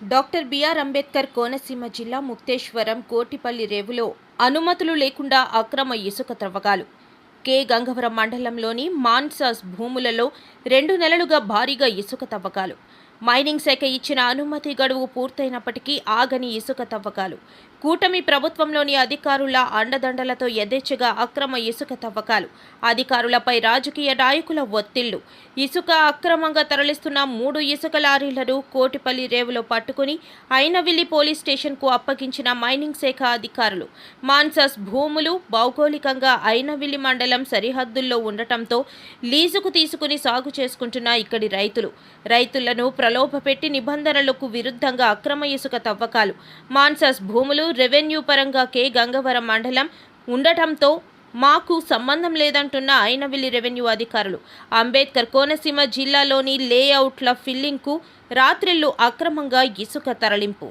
Doctor BR Ambedkar Konaseema జిల్లా ముక్తేశ్వరం కోటిపల్లి రేవులో అనుమతులు లేకుండా అక్రమ ఇసుక త్రవ్వకాలు. కే. గంగవరం మండలంలోని మాన్సాస్ భూములలో రెండు నెలలుగా భారీగా ఇసుక తవ్వకాలు మైనింగ్ శాఖ ఇచ్చిన అనుమతి గడువు పూర్తయినప్పటికీ ఆగని ఇసుక తవ్వకాలు. కూటమి ప్రభుత్వంలోని అధికారుల అండదండలతో యథేచ్ఛగా అక్రమ ఇసుక తవ్వకాలు. అధికారులపై రాజకీయ నాయకుల ఒత్తిళ్ళు. ఇసుక అక్రమంగా తరలిస్తున్న మూడు ఇసుక లారీలను కోటిపల్లి రేవులో పట్టుకుని అయినవిల్లి పోలీస్ స్టేషన్కు అప్పగించిన మైనింగ్ శాఖ అధికారులు. మాన్సాస్ భూములు భౌగోళికంగా అయినవిల్లి మండలం సరిహద్దుల్లో ఉండటంతో లీజుకు తీసుకుని సాగు చేసుకుంటున్న ఇక్కడి రైతులు. రైతులను ప్రలోభపెట్టి నిబంధనలకు విరుద్ధంగా అక్రమ ఇసుక తవ్వకాలు. మాన్సాస్ భూములు రెవెన్యూ పరంగా కె. గంగవరం మండలం ఉండటంతో మాకు సంబంధం లేదంటున్న అయినవిల్లి రెవెన్యూ అధికారులు. అంబేద్కర్ కోనసీమ జిల్లాలోని లేఅవుట్ల ఫిల్లింగ్కు రాత్రిళ్ళు అక్రమంగా ఇసుక తరలింపు.